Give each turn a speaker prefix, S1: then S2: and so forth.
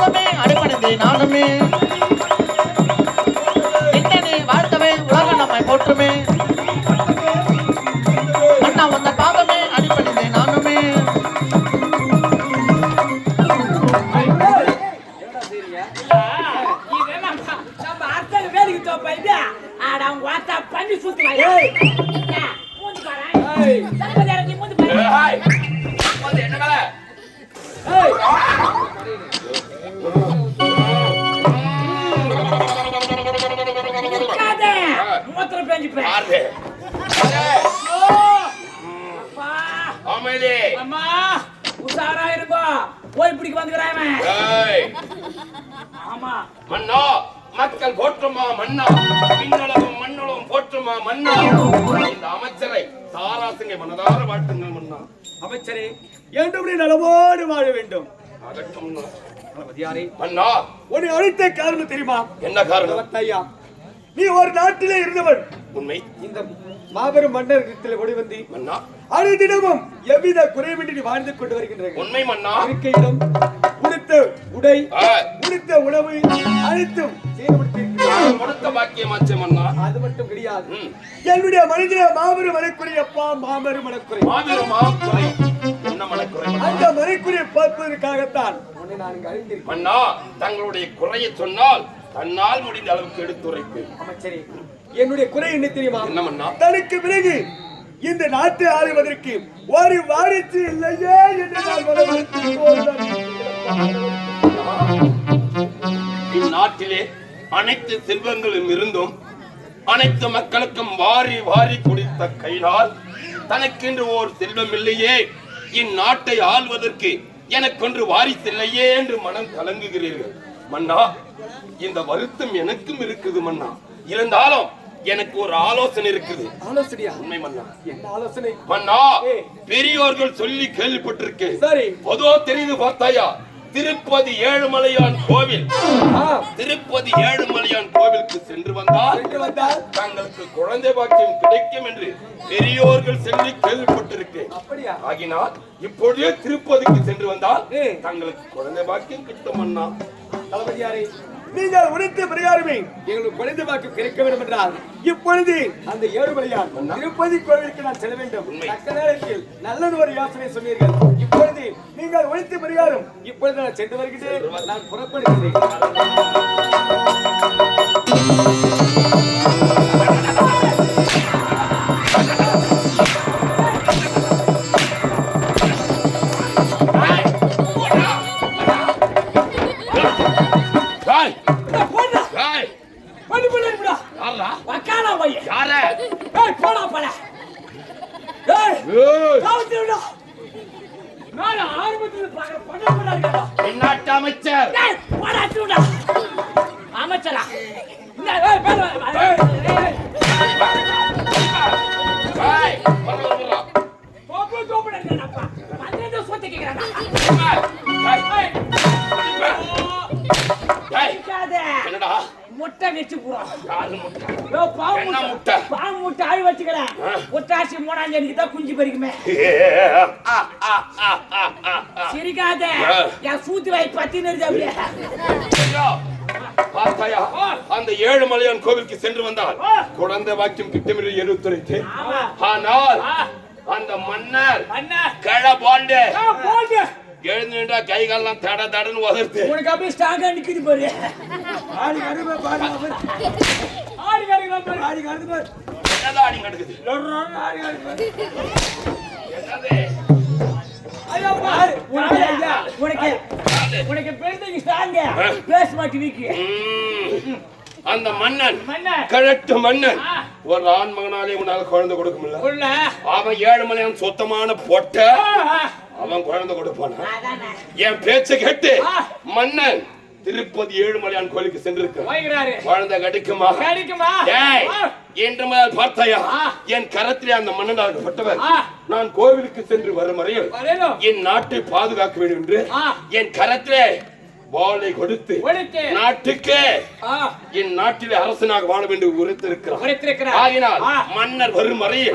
S1: பாதமே அடிபணிந்தேன் நானுமே இது வாழ்த்தவே உலக நம்மை போற்றுமே. அண்ணா வந்த பாதமே
S2: அவங்க நானுமே. பண்ணி சுத்துவாங்க
S3: என்ன வேலை?
S2: அம்மா. இருங்கோ போய் பிடிக்க வந்துக்கிறான்
S3: ஏய்,
S2: ஆமா.
S3: மன்னா மக்கள் போற்றுமா மன்னா? விண்ணுலகம் மண்ணுலகம் போற்றுமா மன்னா? இந்த அமைச்சரை தாராசிங்கை மனதார வாழ்த்துங்கள் மன்னா.
S4: அமைச்சரே என்றும் நீ நலமோடு வாழ வேண்டும்.
S3: மன்னா.
S4: தளபதியாரே
S3: மன்னா.
S4: உன்னை அழைத்த காரணம் தெரியுமா?
S3: என்ன காரணம்?
S4: ஐயா. நீ ஒரு நாட்டிலே இருந்தவன்.
S3: உண்மை.
S4: இந்த மாபெரும் மன்னரத்தில் ஒளிவந்தி
S3: மன்னா.
S4: அனைத்திடமும் எவ்வித குறைவின்றி நீ வாழ்ந்து கொண்டு வருகின்றீர்கள்.
S3: உண்மை மன்னா.
S4: இருக்க இடம் உடுத்த உடை
S3: ஆ,
S4: உடுத்த உணவு அனைத்தும்.
S3: கொடுத்த பாக்கியமாச்சே மன்னா.
S4: அது மட்டும் கிடையாது. என்னுடைய மனித மாபெரும் மனக்குறை அப்பா மாபெரும் மனக்குறை
S3: மாபெரும் மன்னா?
S4: அந்த மனைக்குறையை பார்ப்பதற்காகத்தான் நான்
S3: மன்னா தங்களுடைய குறையை சொன்னால் தன்னால் முடிந்த அளவுக்கு
S4: அமைச்சரே என்னுடைய குறை என்ன தெரியுமா?
S3: என்ன மன்னா?
S4: தனக்கு பிறகு இந்த நாட்டை ஆளுவதற்கு ஒரு வாரிசு இல்லையே என்று
S3: இந்நாட்டிலே அனைத்து செல்வங்களும் இருந்தும் அனைத்து மக்களுக்கும் வாரி வாரி குடித்த கையினால் தனக்கென்று ஓர் செல்வம் இல்லையே. இந்நாட்டை ஆள்வதற்கு எனக்கொன்று வாரிசு இல்லையே என்று மனம் கலங்குகிறீர்கள். மன்னா இந்த வருத்தம் எனக்கும் இருக்குது மன்னா. இருந்தாலும் எனக்கு ஒரு ஆலோசனை இருக்குது.
S4: ஆலோசனையா?
S3: உண்மை மன்னா.
S4: என்ன ஆலோசனை?
S3: மன்னா பெரியோர்கள் சொல்லி கேள்விப்பட்டிருக்கேன்.
S4: சரி.
S3: பொதுவா தெரியுது பார்த்தாயா? திருப்பதி ஏழுமலையான் கோவில். திருப்பதி ஏழுமலையான் கோவிலுக்கு சென்று வந்தால்
S4: சென்று
S3: தங்களுக்கு குழந்தை பாக்கியம் கிடைக்கும் என்று பெரியோர்கள் சொல்லி கேள்விப்பட்டிருக்கேன்.
S4: அப்படியா?
S3: ஆகினால் இப்பொழுதே திருப்பதிக்கு சென்று வந்தால். தங்களுக்கு குழந்தை பாக்கியம் கிட்டும் அண்ணா
S4: தளபதியாரே நீங்கள் உழைத்த பிரகாரமே எங்களுக்கு குழந்தை வாக்கு கிடைக்க வேண்டும் என்றால் இப்பொழுது அந்த ஏழுமலையார் திருப்பதி கோவிலுக்கு நான் செல்ல வேண்டும். தக்க நேரத்தில் நல்லது ஒரு யோசனை சொன்னீர்கள். இப்பொழுது நீங்கள் உழைத்த பிரகாரம் இப்பொழுது நான் சென்று வருகிறேன். நான் புறப்படுகிறேன்.
S2: தோப்பு இருக்கேனப்பா பன்னெண்டு சொத்து கேக்குறானா? முட்டை வச்சு? யோ பாவு முட்டை? பாவு முட்டை ஆய் வச்சுக்கிறேன். முட்டாசி மூணாஞ்சு தான் குஞ்சு பறிக்குமே. சிரிக்காத. என் சூத்து வாய் பத்தி நிறுத்து
S3: பார்த்தாயா? அந்த ஏழுமலையான் கோவிலுக்கு சென்று வந்தால் குழந்தை வாக்கியம் கிட்டமில்லை எடுத்துரைத்து. ஆனால். அந்த மன்னர் கழ பாண்டு.
S2: ஆ, போடு
S3: எழுந்து நின்றா கை காலெல்லாம் தட தடன்னு உதர்த்து
S2: உனக்கு அப்படியே ஸ்டாங்கா நிக்குது பாரு.
S4: ஆடி கருமை பாடி
S2: ஆடி பாரு
S4: ஆடி
S3: என்னதான் அடி நடக்குது
S4: ஆடி
S3: என்னது?
S2: ஐயோ பாரு உனக்கு ஐயா, உனக்கு. உனக்கு பெருந்தங்க ஸ்டாங்க பேச மாட்டி வீக்கு.
S3: அந்த மன்னன். கழட்டு மன்னன். ஒரு ஆண் மகனாலே உன்னால குழந்தை கொடுக்க முடியல. அவன் ஏழுமலையான் சொத்தமான பொட்ட. அவன் குழந்தை கொடுப்பானா? என் பேச்சை கேட்டு. மன்னன் திருப்பதி ஏழுமலையான் கோயிலுக்கு சென்றிருக்க
S2: வாங்கிறாரு
S3: குழந்தை கிடைக்குமா
S2: கிடைக்குமா.
S3: இன்று முதல் பார்த்தாயா. என் கரத்திலே அந்த மன்னனாகப்பட்டவர்
S2: ஆ.
S3: நான் கோவிலுக்கு சென்று வரும் வரையில் என் நாட்டை பாதுகாக்க வேண்டும் என்று. என் கரத்திலே வாளை கொடுத்து. நாட்டுக்கு என் நாட்டிலே அரசனாக வாழ வேண்டும் உரைத்திருக்கிறார். ஆகினால். மன்னர் வரும் வரையில்.